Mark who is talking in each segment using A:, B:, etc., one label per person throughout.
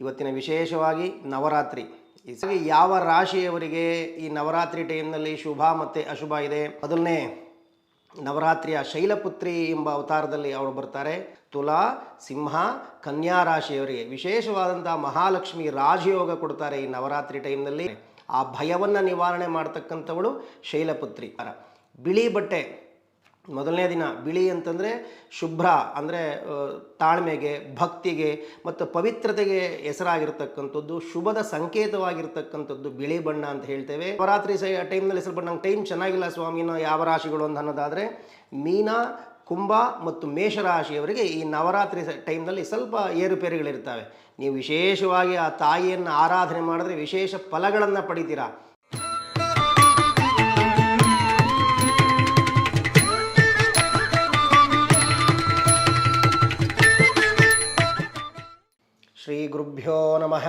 A: ಇವತ್ತಿನ ವಿಶೇಷವಾಗಿ ನವರಾತ್ರಿ. ಯಾವ ರಾಶಿಯವರಿಗೆ ಈ ನವರಾತ್ರಿ ಟೈಮ್ನಲ್ಲಿ ಶುಭ ಮತ್ತು ಅಶುಭ ಇದೆ? ಮೊದಲನೇ, ನವರಾತ್ರಿಯ ಶೈಲಪುತ್ರಿ ಎಂಬ ಅವತಾರದಲ್ಲಿ ಅವರು ಬರ್ತಾರೆ. ತುಲಾ, ಸಿಂಹ, ಕನ್ಯಾ ರಾಶಿಯವರಿಗೆ ವಿಶೇಷವಾದಂಥ ಮಹಾಲಕ್ಷ್ಮಿ ರಾಜಯೋಗ ಕೊಡ್ತಾರೆ ಈ ನವರಾತ್ರಿ ಟೈಮ್ನಲ್ಲಿ. ಆ ಭಯವನ್ನು ನಿವಾರಣೆ ಮಾಡ್ತಕ್ಕಂಥವಳು ಶೈಲಪುತ್ರಿ. ಬಿಳಿ ಬಟ್ಟೆ ಮೊದಲನೇ ದಿನ ಬಿಳಿ ಅಂತಂದರೆ ಶುಭ್ರ, ಅಂದರೆ ತಾಳ್ಮೆಗೆ, ಭಕ್ತಿಗೆ ಮತ್ತು ಪವಿತ್ರತೆಗೆ ಹೆಸರಾಗಿರ್ತಕ್ಕಂಥದ್ದು, ಶುಭದ ಸಂಕೇತವಾಗಿರ್ತಕ್ಕಂಥದ್ದು ಬಿಳಿ ಬಣ್ಣ ಅಂತ ಹೇಳ್ತೇವೆ. ನವರಾತ್ರಿ ಸೈ ಟೈಮ್ನಲ್ಲಿ ಸ್ವಲ್ಪ ನಂಗೆ ಟೈಮ್ ಚೆನ್ನಾಗಿಲ್ಲ ಸ್ವಾಮಿನ ಯಾವ ರಾಶಿಗಳು ಅಂತ ಅನ್ನೋದಾದರೆ ಮೀನ, ಕುಂಭ ಮತ್ತು ಮೇಷರಾಶಿಯವರಿಗೆ ಈ ನವರಾತ್ರಿ ಟೈಮ್ನಲ್ಲಿ ಸ್ವಲ್ಪ ಏರುಪೇರುಗಳಿರ್ತವೆ. ನೀವು ವಿಶೇಷವಾಗಿ ಆ ತಾಯಿಯನ್ನು ಆರಾಧನೆ ಮಾಡಿದ್ರೆ ವಿಶೇಷ ಫಲಗಳನ್ನು ಪಡಿತೀರಾ. ಶ್ರೀ ಗುರುಭ್ಯೋ ನಮಃ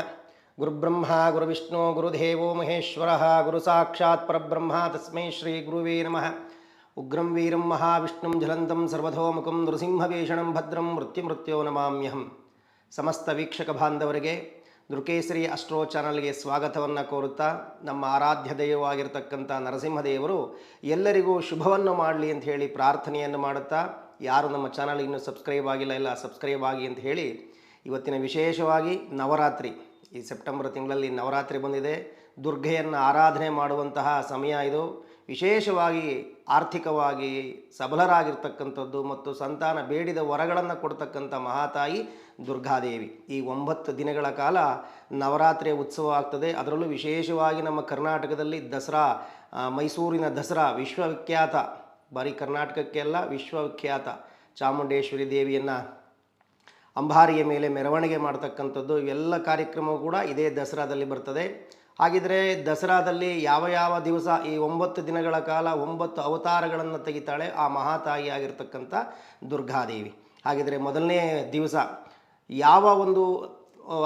A: ಗುರುಬ್ರಹ್ಮ ಗುರುವಿಷ್ಣು ಗುರುದೇವೋ ಮಹೇಶ್ವರ ಗುರು ಸಾಕ್ಷಾತ್ ಪರಬ್ರಹ್ಮ ತಸ್ಮೈ ಶ್ರೀ ಗುರುವೇ ನಮಃ ಉಗ್ರಂ ವೀರಂ ಮಹಾವಿಷ್ಣುಂ ಜ್ವಲಂತಂ ಸರ್ವಧೋಮುಖಂ ನೃಸಿಂಹವೇಷಣಂ ಭದ್ರಂ ಮೃತ್ಯುಮೃತ್ಯೋ ನಮಾಮ್ಯಹಂ ಸಮಸ್ತ ವೀಕ್ಷಕ ಬಾಂಧವರಿಗೆ ದುರ್ಕೇಸರಿ ಅಸ್ಟ್ರೋ ಚಾನಲ್ಗೆ ಸ್ವಾಗತವನ್ನು ಕೋರುತ್ತಾ ನಮ್ಮ ಆರಾಧ್ಯ ದೈವವಾಗಿರತಕ್ಕಂಥ ನರಸಿಂಹದೇವರು ಎಲ್ಲರಿಗೂ ಶುಭವನ್ನು ಮಾಡಲಿ ಅಂತ ಹೇಳಿ ಪ್ರಾರ್ಥನೆಯನ್ನು ಮಾಡುತ್ತಾ ಯಾರು ನಮ್ಮ ಚಾನಲ್ ಇನ್ನೂ ಸಬ್ಸ್ಕ್ರೈಬ್ ಆಗಿಲ್ಲ, ಇಲ್ಲ ಸಬ್ಸ್ಕ್ರೈಬ್ ಆಗಿ ಅಂತ ಹೇಳಿ ಇವತ್ತಿನ ವಿಶೇಷವಾಗಿ ನವರಾತ್ರಿ. ಈ ಸೆಪ್ಟೆಂಬರ್ ತಿಂಗಳಲ್ಲಿ ನವರಾತ್ರಿ ಬಂದಿದೆ. ದುರ್ಗೆಯನ್ನು ಆರಾಧನೆ ಮಾಡುವಂತಹ ಸಮಯ ಇದು. ವಿಶೇಷವಾಗಿ ಆರ್ಥಿಕವಾಗಿ ಸಬಲರಾಗಿರ್ತಕ್ಕಂಥದ್ದು ಮತ್ತು ಸಂತಾನ ಬೇಡಿದ ವರಗಳನ್ನು ಕೊಡ್ತಕ್ಕಂಥ ಮಹಾತಾಯಿ ದುರ್ಗಾದೇವಿ. ಈ ಒಂಬತ್ತು ದಿನಗಳ ಕಾಲ ನವರಾತ್ರಿಯ ಉತ್ಸವ ಆಗ್ತದೆ. ಅದರಲ್ಲೂ ವಿಶೇಷವಾಗಿ ನಮ್ಮ ಕರ್ನಾಟಕದಲ್ಲಿ ದಸರಾ ಮೈಸೂರಿನ ದಸರಾ ವಿಶ್ವವಿಖ್ಯಾತ. ಬರೀ ಕರ್ನಾಟಕಕ್ಕೆಲ್ಲ ವಿಶ್ವವಿಖ್ಯಾತ ಚಾಮುಂಡೇಶ್ವರಿ ದೇವಿಯನ್ನು ಅಂಬಾರಿಯ ಮೇಲೆ ಮೆರವಣಿಗೆ ಮಾಡ್ತಕ್ಕಂಥದ್ದು, ಇವೆಲ್ಲ ಕಾರ್ಯಕ್ರಮವು ಕೂಡ ಇದೇ ದಸರಾದಲ್ಲಿ ಬರ್ತದೆ. ಹಾಗಿದ್ರೆ ದಸರಾದಲ್ಲಿ ಯಾವ ಯಾವ ದಿವಸ ಈ ಒಂಬತ್ತು ದಿನಗಳ ಕಾಲ ಒಂಬತ್ತು ಅವತಾರಗಳನ್ನು ತೆಗಿತಾಳೆ ಆ ಮಹಾತಾಯಿ ಆಗಿರ್ತಕ್ಕಂಥ ದುರ್ಗಾದೇವಿ. ಹಾಗಿದ್ರೆ ಮೊದಲನೇ ದಿವಸ ಯಾವ ಒಂದು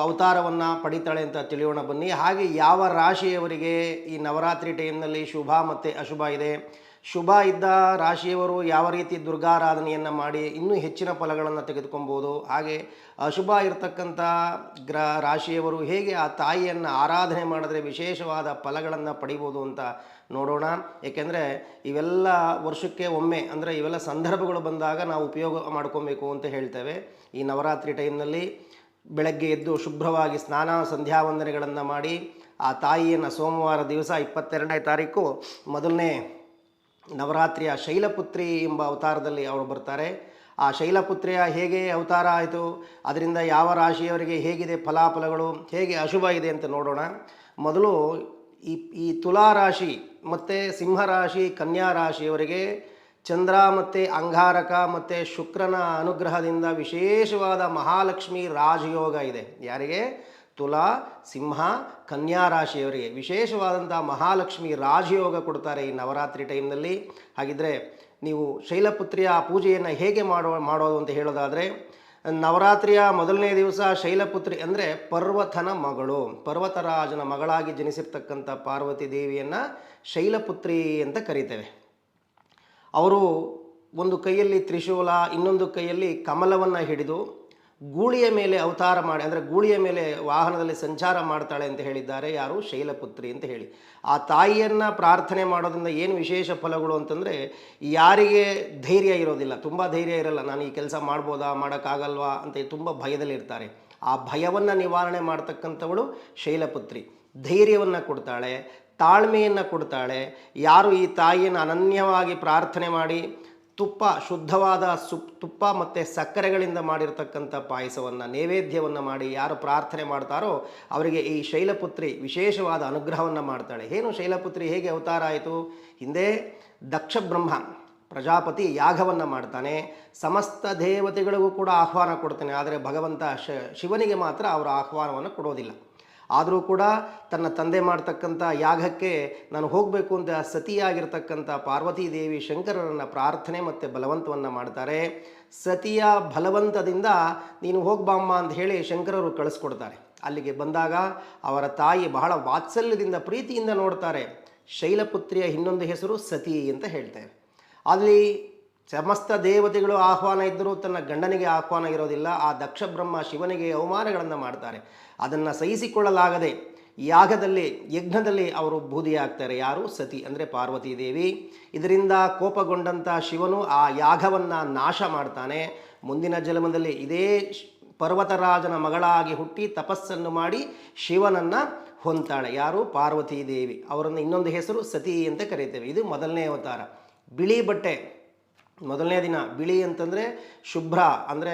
A: ಅವತಾರವನ್ನು ಪಡಿತಾಳೆ ಅಂತ ತಿಳಿಯೋಣ ಬನ್ನಿ. ಹಾಗೆ ಯಾವ ರಾಶಿಯವರಿಗೆ ಈ ನವರಾತ್ರಿ ಟೈಮ್ನಲ್ಲಿ ಶುಭ ಮತ್ತು ಅಶುಭ ಇದೆ? ಶುಭ ಇದ್ದ ರಾಶಿಯವರು ಯಾವ ರೀತಿ ದುರ್ಗಾರಾಧನೆಯನ್ನು ಮಾಡಿ ಇನ್ನೂ ಹೆಚ್ಚಿನ ಫಲಗಳನ್ನು ತೆಗೆದುಕೊಬೋದು ಹಾಗೆ ಅಶುಭ ಇರತಕ್ಕಂಥ ಗ್ರ, ರಾಶಿಯವರು ಹೇಗೆ ಆ ತಾಯಿಯನ್ನು ಆರಾಧನೆ ಮಾಡಿದ್ರೆ ವಿಶೇಷವಾದ ಫಲಗಳನ್ನು ಪಡಿಬೋದು ಅಂತ ನೋಡೋಣ. ಏಕೆಂದರೆ, ಇವೆಲ್ಲ ವರ್ಷಕ್ಕೆ ಒಮ್ಮೆ, ಅಂದರೆ ಇವೆಲ್ಲ ಸಂದರ್ಭಗಳು ಬಂದಾಗ ನಾವು ಉಪಯೋಗ ಮಾಡ್ಕೊಬೇಕು ಅಂತ ಹೇಳ್ತೇವೆ. ಈ ನವರಾತ್ರಿ ಟೈಮ್ನಲ್ಲಿ ಬೆಳಗ್ಗೆ ಎದ್ದು ಶುಭ್ರವಾಗಿ ಸ್ನಾನ, ಸಂಧ್ಯಾವಂದನೆಗಳನ್ನು ಮಾಡಿ, ಆ ತಾಯಿಯನ್ನು ಸೋಮವಾರ ದಿವಸ ಇಪ್ಪತ್ತೆರಡನೇ ತಾರೀಕು ಮೊದಲನೇ ನವರಾತ್ರಿಯ ಶೈಲಪುತ್ರಿ ಎಂಬ ಅವತಾರದಲ್ಲಿ ಅವರು ಬರ್ತಾರೆ. ಆ ಶೈಲಪುತ್ರಿಯ ಹೇಗೆ ಅವತಾರ ಆಯಿತು? ಅದರಿಂದ ಯಾವ ರಾಶಿಯವರಿಗೆ ಹೇಗಿದೆ ಫಲಾಫಲಗಳು? ಹೇಗೆ ಅಶುಭ ಇದೆ ಅಂತ ನೋಡೋಣ. ಮೊದಲು ಈ ಈ ತುಲಾ ರಾಶಿ ಮತ್ತು ಸಿಂಹರಾಶಿ ಕನ್ಯಾ ರಾಶಿಯವರಿಗೆ ಚಂದ್ರ ಮತ್ತು ಅಂಗಾರಕ ಮತ್ತು ಶುಕ್ರನ ಅನುಗ್ರಹದಿಂದ ವಿಶೇಷವಾದ ಮಹಾಲಕ್ಷ್ಮಿ ರಾಜಯೋಗ ಇದೆ. ಯಾರಿಗೆ? ತುಲಾ, ಸಿಂಹ, ಕನ್ಯಾ ರಾಶಿಯವರಿಗೆ ವಿಶೇಷವಾದಂಥ ಮಹಾಲಕ್ಷ್ಮಿ ರಾಜಯೋಗ ಕೊಡ್ತಾರೆ ಈ ನವರಾತ್ರಿ ಟೈಮ್ನಲ್ಲಿ. ಹಾಗಿದ್ರೆ ನೀವು ಶೈಲಪುತ್ರಿಯ ಪೂಜೆಯನ್ನು ಹೇಗೆ ಮಾಡೋ, ಮಾಡೋದು ಅಂತ ಹೇಳೋದಾದರೆ, ನವರಾತ್ರಿಯ ಮೊದಲನೇ ದಿವಸ ಶೈಲಪುತ್ರಿ ಅಂದರೆ ಪರ್ವತನ ಮಗಳು. ಪರ್ವತರಾಜನ ಮಗಳಾಗಿ ಜನಿಸಿರ್ತಕ್ಕಂಥ ಪಾರ್ವತಿ ದೇವಿಯನ್ನು ಶೈಲಪುತ್ರಿ ಅಂತ ಕರಿತೇವೆ. ಅವರು ಒಂದು ಕೈಯಲ್ಲಿ ತ್ರಿಶೂಲ, ಇನ್ನೊಂದು ಕೈಯಲ್ಲಿ ಕಮಲವನ್ನು ಹಿಡಿದು ಗೂಳಿಯ ಮೇಲೆ ಅವತಾರ ಮಾಡಿ, ಅಂದರೆ ಗೂಳಿಯ ಮೇಲೆ ವಾಹನದಲ್ಲಿ ಸಂಚಾರ ಮಾಡ್ತಾಳೆ ಅಂತ ಹೇಳಿದ್ದಾರೆ. ಯಾರು? ಶೈಲಪುತ್ರಿ ಅಂತ ಹೇಳಿ. ಆ ತಾಯಿಯನ್ನು ಪ್ರಾರ್ಥನೆ ಮಾಡೋದ್ರಿಂದ ಏನು ವಿಶೇಷ ಫಲಗಳು ಅಂತಂದರೆ, ಯಾರಿಗೆ ಧೈರ್ಯ ಇರೋದಿಲ್ಲ. ತುಂಬ ಧೈರ್ಯ ಇರಲ್ಲ. ನಾನು ಈ ಕೆಲಸ ಮಾಡ್ಬೋದಾ? ಮಾಡೋಕ್ಕಾಗಲ್ವಾ? ಅಂತ ತುಂಬ ಭಯದಲ್ಲಿರ್ತಾರೆ ಆ ಭಯವನ್ನು ನಿವಾರಣೆ ಮಾಡ್ತಕ್ಕಂಥವಳು ಶೈಲಪುತ್ರಿ. ಧೈರ್ಯವನ್ನು ಕೊಡ್ತಾಳೆ, ತಾಳ್ಮೆಯನ್ನು ಕೊಡ್ತಾಳೆ. ಯಾರು ಈ ತಾಯಿಯನ್ನು ಅನನ್ಯವಾಗಿ ಪ್ರಾರ್ಥನೆ ಮಾಡಿ ತುಪ್ಪ, ಶುದ್ಧವಾದ ಸುಪ್ ತುಪ್ಪ ಮತ್ತು ಸಕ್ಕರೆಗಳಿಂದ ಮಾಡಿರ್ತಕ್ಕಂಥ ಪಾಯಸವನ್ನು, ನೈವೇದ್ಯವನ್ನು ಮಾಡಿ ಯಾರು ಪ್ರಾರ್ಥನೆ ಮಾಡ್ತಾರೋ ಅವರಿಗೆ ಈ ಶೈಲಪುತ್ರಿ ವಿಶೇಷವಾದ ಅನುಗ್ರಹವನ್ನು ಮಾಡ್ತಾಳೆ. ಏನು ಶೈಲಪುತ್ರಿ? ಹೇಗೆ ಅವತಾರ ಆಯಿತು? ಹಿಂದೆ ದಕ್ಷ ಬ್ರಹ್ಮ, ಪ್ರಜಾಪತಿ ಯಾಗವನ್ನು ಮಾಡ್ತಾನೆ. ಸಮಸ್ತ ದೇವತೆಗಳಿಗೂ ಕೂಡ ಆಹ್ವಾನ ಕೊಡ್ತಾನೆ. ಆದರೆ ಭಗವಂತ ಶಿವನಿಗೆ ಮಾತ್ರ ಅವರ ಆಹ್ವಾನವನ್ನು ಕೊಡೋದಿಲ್ಲ. ಆದರೂ ಕೂಡ ತನ್ನ ತಂದೆ ಮಾಡ್ತಕ್ಕಂಥ ಯಾಗಕ್ಕೆ ನಾನು ಹೋಗಬೇಕು ಅಂತ ಸತಿಯಾಗಿರ್ತಕ್ಕಂಥ ಪಾರ್ವತೀ ದೇವಿ ಶಂಕರರನ್ನು ಪ್ರಾರ್ಥನೆ ಮತ್ತು ಬಲವಂತವನ್ನು ಮಾಡ್ತಾರೆ. ಸತಿಯ ಬಲವಂತದಿಂದ ನೀನು ಹೋಗ್ಬಾಮ್ಮ ಅಂತ ಹೇಳಿ ಶಂಕರರು ಕಳಿಸ್ಕೊಡ್ತಾರೆ. ಅಲ್ಲಿಗೆ ಬಂದಾಗ ಅವರ ತಾಯಿ ಬಹಳ ವಾತ್ಸಲ್ಯದಿಂದ ಪ್ರೀತಿಯಿಂದ ನೋಡ್ತಾರೆ. ಶೈಲಪುತ್ರಿಯ ಇನ್ನೊಂದು ಹೆಸರು ಸತಿ ಅಂತ ಹೇಳ್ತೇವೆ ಅಲ್ಲಿ ಸಮಸ್ತ ದೇವತೆಗಳು ಆಹ್ವಾನ ಇದ್ದರೂ ತನ್ನ ಗಂಡನಿಗೆ ಆಹ್ವಾನ ಇರೋದಿಲ್ಲ. ಆ ದಕ್ಷ ಬ್ರಹ್ಮ ಶಿವನಿಗೆ ಅವಮಾನಗಳನ್ನು ಮಾಡ್ತಾರೆ. ಅದನ್ನು ಸಹಿಸಿಕೊಳ್ಳಲಾಗದೆ ಯಾಗದಲ್ಲಿ, ಯಜ್ಞದಲ್ಲಿ ಅವರು ಬೂದಿಯಾಗ್ತಾರೆ ಯಾರು? ಸತಿ, ಅಂದರೆ ಪಾರ್ವತಿ ದೇವಿ. ಇದರಿಂದ ಕೋಪಗೊಂಡಂಥ ಶಿವನು ಆ ಯಾಗವನ್ನು ನಾಶ ಮಾಡ್ತಾನೆ. ಮುಂದಿನ ಜನ್ಮದಲ್ಲಿ ಇದೇ ಪರ್ವತರಾಜನ ಮಗಳಾಗಿ ಹುಟ್ಟಿ ತಪಸ್ಸನ್ನು ಮಾಡಿ ಶಿವನನ್ನು ಹೊಂತಾಳೆ ಯಾರು? ಪಾರ್ವತಿ ದೇವಿ. ಅವರನ್ನು ಇನ್ನೊಂದು ಹೆಸರು ಸತಿ ಅಂತ ಕರೀತೇವೆ. ಇದು ಮೊದಲನೇ ಅವತಾರ. ಬಿಳಿ ಬಟ್ಟೆ. ಮೊದಲನೇ ದಿನ ಬಿಳಿ ಅಂತಂದರೆ ಶುಭ್ರ, ಅಂದರೆ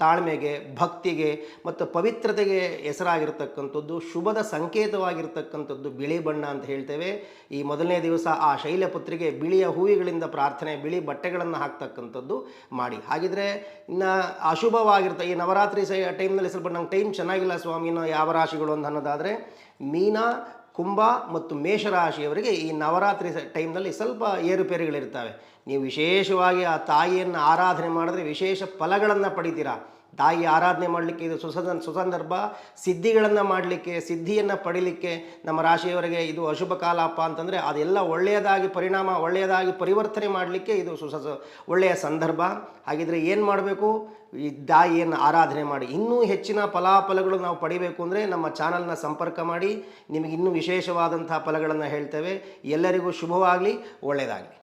A: ತಾಳ್ಮೆಗೆ, ಭಕ್ತಿಗೆ ಮತ್ತು ಪವಿತ್ರತೆಗೆ ಹೆಸರಾಗಿರ್ತಕ್ಕಂಥದ್ದು, ಶುಭದ ಸಂಕೇತವಾಗಿರ್ತಕ್ಕಂಥದ್ದು ಬಿಳಿ ಬಣ್ಣ ಅಂತ ಹೇಳ್ತೇವೆ. ಈ ಮೊದಲನೇ ದಿವಸ ಆ ಶೈಲಪುತ್ರಿಗೆ ಬಿಳಿಯ ಹೂವಿಗಳಿಂದ ಪ್ರಾರ್ಥನೆ, ಬಿಳಿ ಬಟ್ಟೆಗಳನ್ನು ಹಾಕ್ತಕ್ಕಂಥದ್ದು ಮಾಡಿ. ಹಾಗಿದ್ರೆ ಇನ್ನು ಅಶುಭವಾಗಿರ್ತ, ಈ ನವರಾತ್ರಿ ಸೈ ಟೈಮ್ನಲ್ಲಿ ಸ್ವಲ್ಪ ನಂಗೆ ಟೈಮ್ ಚೆನ್ನಾಗಿಲ್ಲ ಸ್ವಾಮಿನ ಯಾವ ರಾಶಿಗಳು ಅಂತ ಅನ್ನೋದಾದರೆ, ಮೀನ ಕುಂಭ ಮತ್ತು ಮೇಷರಾಶಿಯವರಿಗೆ ಈ ನವರಾತ್ರಿ ಟೈಮ್ನಲ್ಲಿ ಸ್ವಲ್ಪ ಏರುಪೇರುಗಳಿರ್ತವೆ ನೀವು ವಿಶೇಷವಾಗಿ ಆ ತಾಯಿಯನ್ನು ಆರಾಧನೆ ಮಾಡಿದ್ರೆ ವಿಶೇಷ ಫಲಗಳನ್ನು ಪಡಿತೀರಾ? ತಾಯಿ ಆರಾಧನೆ ಮಾಡಲಿಕ್ಕೆ, ಇದು ಸುಸದ, ಸುಸಂದರ್ಭ, ಸಿದ್ಧಿಗಳನ್ನು ಮಾಡಲಿಕ್ಕೆ, ಸಿದ್ಧಿಯನ್ನು ಪಡಿಲಿಕ್ಕೆ ನಮ್ಮ ರಾಶಿಯವರಿಗೆ ಇದು ಅಶುಭ ಕಾಲಪ್ಪ ಅಂತಂದರೆ ಅದೆಲ್ಲ ಒಳ್ಳೆಯದಾಗಿ ಪರಿಣಾಮ, ಒಳ್ಳೆಯದಾಗಿ ಪರಿವರ್ತನೆ ಮಾಡಲಿಕ್ಕೆ ಇದು ಸುಸ ಒಳ್ಳೆಯ ಸಂದರ್ಭ. ಹಾಗಿದ್ರೆ ಏನು ಮಾಡಬೇಕು? ಈ ದಾಯಿಯನ್ನು ಆರಾಧನೆ ಮಾಡಿ. ಇನ್ನೂ ಹೆಚ್ಚಿನ ಫಲಾಫಲಗಳು ನಾವು ಪಡಿಬೇಕು ಅಂದರೆ ನಮ್ಮ ಚಾನಲ್ನ ಸಂಪರ್ಕ ಮಾಡಿ. ನಿಮಗೆ ಇನ್ನೂ ಫಲಗಳನ್ನು ಹೇಳ್ತೇವೆ. ಎಲ್ಲರಿಗೂ ಶುಭವಾಗಲಿ, ಒಳ್ಳೆಯದಾಗಲಿ.